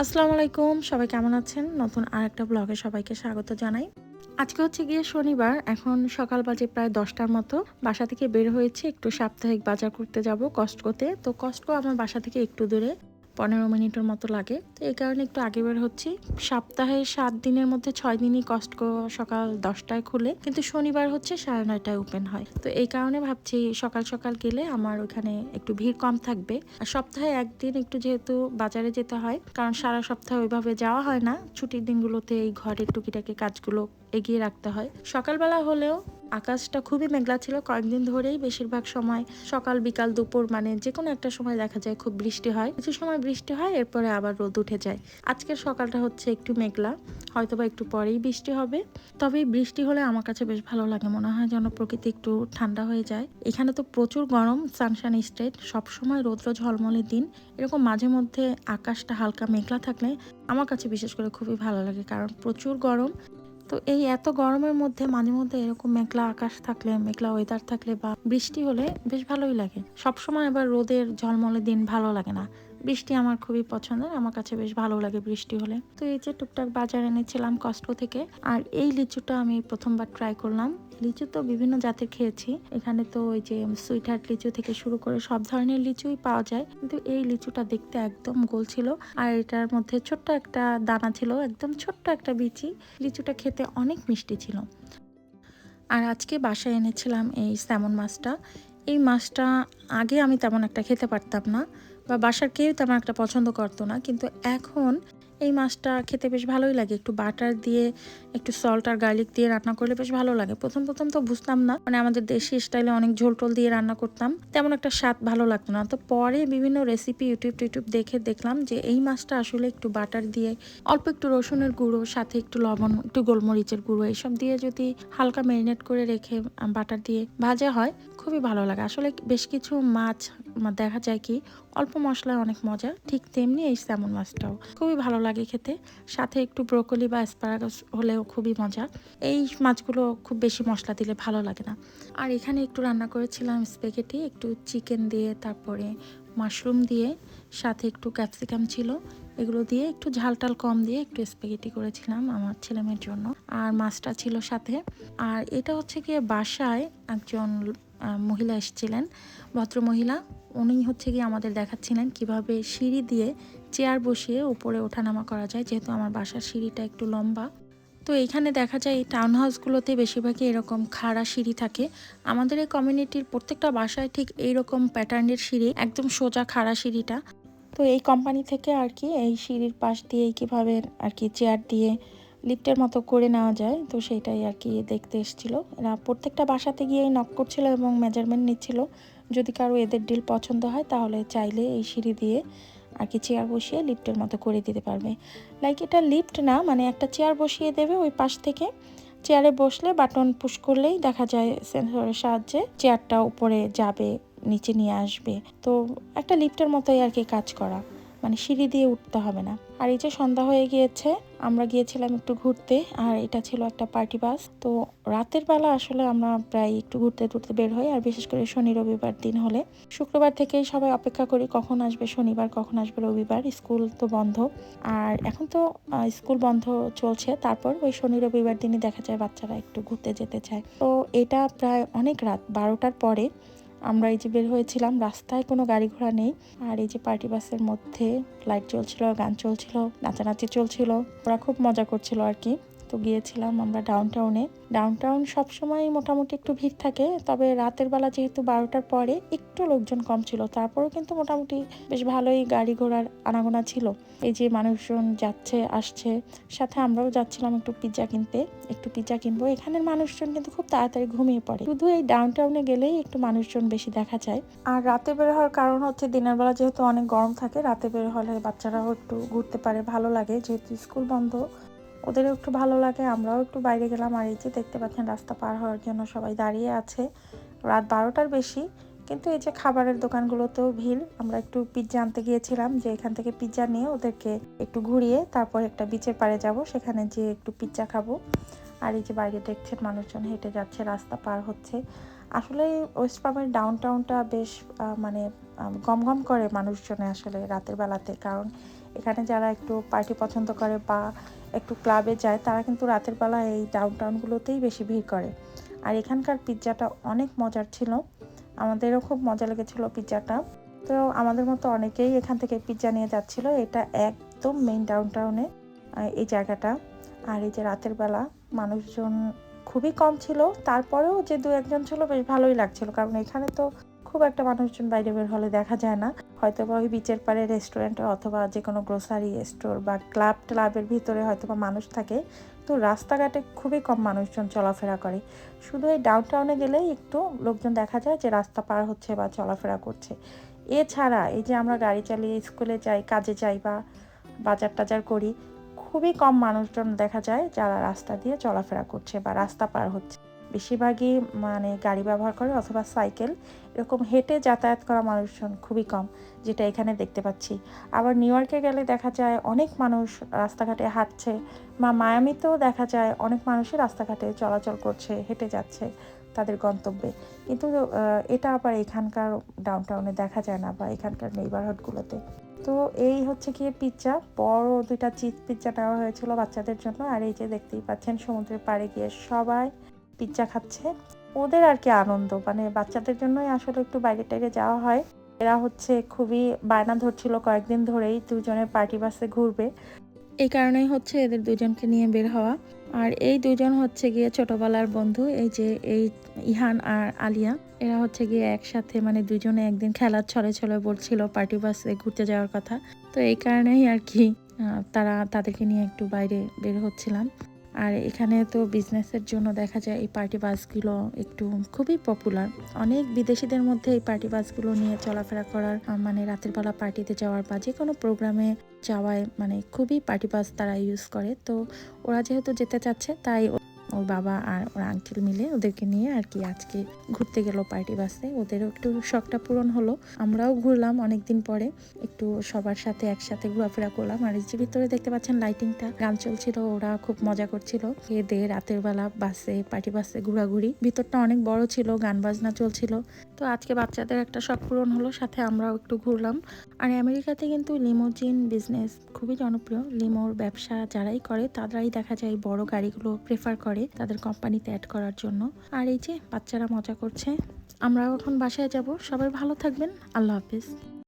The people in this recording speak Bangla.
আসসালামু আলাইকুম, সবাই কেমন আছেন? নতুন আর একটা ব্লগে সবাইকে স্বাগত জানাই। আজকে হচ্ছে গিয়ে শনিবার, এখন সকাল বাজে প্রায় দশটার মতো। বাসা থেকে বের হয়েছে, একটু সাপ্তাহিক বাজার করতে যাব কস্টকোতে। তো কস্টকো আমার বাসা থেকে একটু দূরে। পনেরো মিনিটের মতো লাগে। তো এই কারণে একটু আগে বের হচ্ছি। সপ্তাহে সাত দিনের মধ্যে ছয় দিনই কস্টকো সকাল দশটায় খুলে। কিন্তু শনিবার হচ্ছে সাড়ে নয়টায় ওপেন হয়। তো এই কারণে ভাবছি সকাল সকাল গেলে আমার ওখানে একটু ভিড় কম থাকবে। আর সপ্তাহে একদিন একটু যেহেতু বাজারে যেতে হয়, কারণ সারা সপ্তাহে ওইভাবে যাওয়া হয় না। ছুটির দিনগুলোতে এই ঘরের টুকিটাকি কাজগুলো এগিয়ে রাখতে হয়। সকালবেলা হলেও আকাশটা খুবই মেঘলা ছিল। কয়েকদিন ধরেই বেশিরভাগ সময় সকাল, বিকাল, দুপুর মানে যে কোনো একটা সময় দেখা যায় খুব বৃষ্টি হয়। কিছু সময় বৃষ্টি হয়, এরপরে আবার রোদ উঠে যায়। আজকের সকালটা হচ্ছে একটু মেঘলা, হয়তোবা একটু পরেই বৃষ্টি হবে। তবে বৃষ্টি হলে আমার কাছে বেশ ভালো লাগে, মনে হয় যেন প্রকৃতি একটু ঠান্ডা হয়ে যায়। এখানে তো প্রচুর গরম সানশান স্টেট সবসময় রৌদ্র ঝলমলের দিন। এরকম মাঝে মধ্যে আকাশটা হালকা মেঘলা থাকলে আমার কাছে বিশেষ করে খুবই ভালো লাগে, কারণ প্রচুর গরম। তো এই এত গরমের মধ্যে মাঝে মধ্যে এরকম মেঘলা আকাশ থাকলে, মেঘলা ওয়েদার থাকলে বা বৃষ্টি হলে বেশ ভালোই লাগে। সবসময় আবার রোদের ঝলমলে দিন ভালো লাগে না। বৃষ্টি আমার খুবই পছন্দের, আমার কাছে বেশ ভালো লাগে বৃষ্টি হলে। তো এই যে টুকটাক বাজার এনেছিলাম কস্টকো থেকে, আর এই লিচুটা আমি প্রথমবার ট্রাই করলাম। লিচু তো বিভিন্ন জাতের খেয়েছি, এখানে তো ওই যে সুইট হার্ট লিচু থেকে শুরু করে সব ধরনের লিচুই পাওয়া যায়, কিন্তু এই লিচুটা দেখতে একদম গোল ছিল, আর এটার মধ্যে ছোট্ট একটা দানা ছিল, একদম ছোট্ট একটা বিচি, লিচুটা খেতে অনেক মিষ্টি ছিল। আর আজকে বাসায় এনেছিলাম এই স্যামন মাছটা, এই মাছটা আগে আমি তেমন একটা খেতে পারতাম না বা বাসার কেউ তেমন একটা পছন্দ করতো না। কিন্তু এখন এই মাছটা খেতে বেশ ভালোই লাগে। একটু বাটার দিয়ে, একটু সল্ট আর গার্লিক দিয়ে রান্না করলে বেশ ভালো লাগে। প্রথম প্রথম তো বুঝতাম না। মানে আমাদের দেশি স্টাইলে অনেক ঝোল টোল দিয়ে রান্না করতাম। তেমন একটা স্বাদ ভালো লাগতো না। তো পরে বিভিন্ন রেসিপি ইউটিউব টিউটিউব দেখে দেখলাম যে এই মাছটা আসলে একটু বাটার দিয়ে, অল্প একটু রসুনের গুঁড়ো, সাথে একটু লবণ, একটু গোলমরিচের গুঁড়ো এইসব দিয়ে যদি হালকা ম্যারিনেট করে রেখে বাটার দিয়ে ভাজা হয়, খুবই ভালো লাগে। আসলে বেশ কিছু মাছ দেখা যায় কি, অল্প মশলায় অনেক মজা, ঠিক তেমনি এই স্যামন মাছটাও। খুবই ভালো লাগে খেতে, সাথে একটু ব্রোকলি বা অ্যাসপারাগাস হলেও খুবই মজা। এই মাছগুলো খুব বেশি মশলা দিলে ভালো লাগে না। আর এখানে একটু রান্না করেছিলাম স্পেগেটি একটু চিকেন দিয়ে, তারপরে মাশরুম দিয়ে, সাথে একটু ক্যাপসিকাম ছিল। এগুলো দিয়ে একটু ঝালটাল কম দিয়ে একটু স্পেগেটি করেছিলাম আমার ছেলেমেয়ের জন্য। আর মাছটা ছিল সাথে। আর এটা হচ্ছে গিয়ে বাসায় একজন মহিলা এসেছিলেন ভদ্রমহিলা উনি হচ্ছে গিয়ে আমাদের দেখাচ্ছিলেন কীভাবে সিঁড়ি দিয়ে চেয়ার বসিয়ে উপরে ওঠানামা করা যায়। যেহেতু আমার বাসার সিঁড়িটা একটু লম্বা। তো এখানে দেখা যায় টাউন হাউসগুলোতে বেশিরভাগই এরকম খাড়া সিঁড়ি থাকে। আমাদের এই কমিউনিটির প্রত্যেকটা বাসায় ঠিক এইরকম প্যাটার্নের সিঁড়ি, একদম সোজা খাড়া সিঁড়িটা। তো এই কোম্পানি থেকে আর কি এই সিঁড়ির পাশ দিয়ে কীভাবে আর কি চেয়ার দিয়ে লিফটের মতো করে নেওয়া যায়, তো সেইটাই আর কি দেখতে এসেছিল। এরা প্রত্যেকটা বাসাতে গিয়ে নক করছিল এবং মেজারমেন্ট নিচ্ছিল। যদি কারও এদের ডিল পছন্দ হয় তাহলে চাইলে এই সিঁড়ি দিয়ে আর কি চেয়ার বসিয়ে লিফটের মতো করে দিতে পারবে। লাইক এটা লিফট না মানে একটা চেয়ার বসিয়ে দেবে ওই পাশ থেকে। চেয়ারে বসলে বাটন পুশ করলেই দেখা যায় সেন্সরের সাহায্যে চেয়ারটা উপরে যাবে, নিচে নিয়ে আসবে। তো একটা লিফটের মতোই আর কি কাজ করা। মানে সিঁড়ি দিয়ে উঠতে হবে না। আর এই যে সন্ধ্যা হয়ে গিয়েছে, আমরা গিয়েছিলাম একটু ঘুরতে, আর এটা ছিল একটা পার্টি বাস। তো রাতের বেলা আসলে আমরা প্রায় একটু ঘুরতে ঘুরতে বের হই, আর বিশেষ করে শনি রবিবার দিন হলে। শুক্রবার থেকেই সবাই অপেক্ষা করি, কখন আসবে শনিবার, কখন আসবে রবিবার। স্কুল তো বন্ধ। আর এখন তো স্কুল বন্ধ চলছে। তারপর ওই শনি রবিবার দিনই দেখা যায় বাচ্চারা একটু ঘুরতে যেতে চায়। তো এটা প্রায় অনেক রাত, বারোটার পরে আমরা এই যে বের হয়েছিলাম, রাস্তায় কোনো গাড়ি ঘোড়া নেই। আর এই যে পার্টি বাসের মধ্যে লাইট চলছিল গান চলছিল, নাচানাচি চলছিল, ওরা খুব মজা করছিল আর কি। তো গিয়েছিলাম আমরা ডাউন টাউনে ডাউন টাউন সবসময় মোটামুটি একটু ভিড় থাকে, তবে রাতের বেলা যেহেতু বারোটার পরে একটু লোকজন কম ছিল, তারপরেও কিন্তু মোটামুটি বেশ ভালোই গাড়ি ঘোড়ার আনাগোনা ছিল। এই যে মানুষজন যাচ্ছে, আসছে, সাথে আমরাও যাচ্ছিলাম একটু পিৎজা কিনতে। একটু পিৎজা কিনবো। এখানের মানুষজন কিন্তু খুব তাড়াতাড়ি ঘুমিয়ে পড়ে। শুধু এই ডাউন টাউনে গেলেই একটু মানুষজন বেশি দেখা যায়। আর রাতে বের হওয়ার কারণ হচ্ছে দিনের বেলা যেহেতু অনেক গরম থাকে, রাতে বের হলে বাচ্চারাও একটু ঘুরতে পারে, ভালো লাগে। যেহেতু স্কুল বন্ধ ওদেরও একটু ভালো লাগে, আমরাও একটু বাইরে গেলাম আর এই যে দেখতে পাচ্ছেন রাস্তা পার হওয়ার জন্য সবাই দাঁড়িয়ে আছে। রাত বারোটার বেশি, কিন্তু এই যে খাবারের দোকানগুলোতেও ভিড়, আমরা একটু পিৎজা আনতে গিয়েছিলাম যে এখান থেকে পিৎজা নিয়ে ওদেরকে একটু ঘুরিয়ে তারপর একটা বিচের পাড়ে যাব, সেখানে যে একটু পিৎজা খাব। আর এই যে বাইরে দেখছেন মানুষজন হেঁটে যাচ্ছে, রাস্তা পার হচ্ছে। আসলে ওয়েস্ট পামের ডাউন টাউনটা বেশ মানে গমগম করে মানুষজনে আসলে রাতের বেলাতে, কারণ এখানে যারা একটু পার্টি পছন্দ করে বা একটু ক্লাবে যায়, তারা কিন্তু রাতের বেলা এই ডাউন টাউনগুলোতেই বেশি ভিড় করে। আর এখানকার পিৎজাটা অনেক মজার ছিল। আমাদেরও খুব মজা লেগেছিল পিৎজাটা তো আমাদের মতো অনেকেই এখান থেকে পিৎজা নিয়ে যাচ্ছিল। এটা একদম মেইন ডাউন টাউনে এই জায়গাটা। আর এই যে রাতের বেলা মানুষজন খুবই কম ছিল। তারপরেও যে দু একজন ছিল বেশ ভালোই লাগছিল। কারণ এখানে তো খুব একটা মানুষজন বাইরে বের হলে দেখা যায় না। হয়তো বা ওই বিচের পাড়ে রেস্টুরেন্টে অথবা যে কোনো গ্রোসারি স্টোর বা ক্লাব ক্লাবের ভিতরে হয়তো বা মানুষ থাকে। তো রাস্তাঘাটে খুবই কম মানুষজন চলাফেরা করে। শুধু এই ডাউন টাউনে গেলেই একটু লোকজন দেখা যায় যে রাস্তা পার হচ্ছে বা চলাফেরা করছে। এছাড়া এই যে আমরা গাড়ি চালিয়ে স্কুলে যাই, কাজে যাই বা বাজার টাজার করি, খুবই কম মানুষজন দেখা যায় যারা রাস্তা দিয়ে চলাফেরা করছে বা রাস্তা পার হচ্ছে। বেশিরভাগই মানে গাড়ি ব্যবহার করে অথবা সাইকেল, এরকম হেঁটে যাতায়াত করা মানুষজন খুবই কম, যেটা এখানে দেখতে পাচ্ছি। আবার নিউ ইয়র্কে গেলে দেখা যায় অনেক মানুষ রাস্তাঘাটে হাঁটছে, বা মায়ামিতেও দেখা যায় অনেক মানুষই রাস্তাঘাটে চলাচল করছে, হেঁটে যাচ্ছে তাদের গন্তব্যে। কিন্তু এটা আবার এখানকার ডাউন টাউনে দেখা যায় না বা এখানকার নেইবারহুডগুলোতে তো এই হচ্ছে গিয়ে পিৎজা বড় দুইটা চিজ পিৎজা নেওয়া হয়েছিল বাচ্চাদের জন্য, আর এই যে দেখতেই পাচ্ছেন সমুদ্রের পাড়ে গিয়ে সবাই পিৎজা খাচ্ছে। ওদের আর কি আনন্দ মানে বাচ্চাদের জন্যই আসলে একটু বাইরে টাইরে যাওয়া হয়। এরা হচ্ছে খুবই বায়না ধরছিল কয়েকদিন ধরেই দুজনে পার্টি বাসে ঘুরবে। এই কারণেই হচ্ছে এদের দুজনকে নিয়ে বের হওয়া। আর এই দুজন হচ্ছে গিয়ে ছোটবেলার বন্ধু, এই যে, এই ইহান আর আলিয়া। এরা হচ্ছে গিয়ে একসাথে মানে দুজনে একদিন খেলার ছলে ছলে বলছিল পার্টি বাসে ঘুরতে যাওয়ার কথা। তো এই কারণেই আর কি তারা তাদেরকে নিয়ে একটু বাইরে বের হচ্ছিলাম। আর এখানে তো বিজনেসের জন্য দেখা যায় এই পার্টি বাসগুলো একটু খুবই পপুলার অনেক বিদেশিদের মধ্যে এই পার্টি বাসগুলো নিয়ে চলাফেরা করার মানে রাতের বেলা পার্টিতে যাওয়ার বা যে কোনো প্রোগ্রামে যাওয়ায় মানে খুবই পার্টি বাস তারা ইউজ করে। তো ওরা যেহেতু যেতে চাচ্ছে, তাই ওর বাবা আর ওর আঙ্কেল মিলে ওদেরকে নিয়ে আর কি আজকে ঘুরতে গেল পার্টি বাসে ওদেরও একটু শখটা পূরণ হলো। আমরাও ঘুরলাম অনেকদিন পরে। একটু সবার সাথে একসাথে ঘোরাফেরা করলাম। আর যে ভিতরে দেখতে পাচ্ছেন লাইটিংটা গান চলছিল, ওরা খুব মজা করছিল। খেয়ে দিয়ে রাতের বেলা বাসে পার্টি বাসে ঘোরাঘুরি। ভিতরটা অনেক বড় ছিল, গান বাজনা চলছিল। তো আজকে বাচ্চাদের একটা শখ পূরণ হলো, সাথে আমরাও একটু ঘুরলাম। আর আমেরিকাতে কিন্তু লিমোজিন বিজনেস খুবই জনপ্রিয়। লিমোর ব্যবসা যারাই করে, তারাই দেখা যায় বড় গাড়িগুলো প্রেফার করে তাদের কোম্পানিতে অ্যাড করার জন্য। আর এই যে বাচ্চারা মজা করছে, আমরাও এখন বাসায় যাব। সবাই ভালো থাকবেন। আল্লাহ হাফিজ।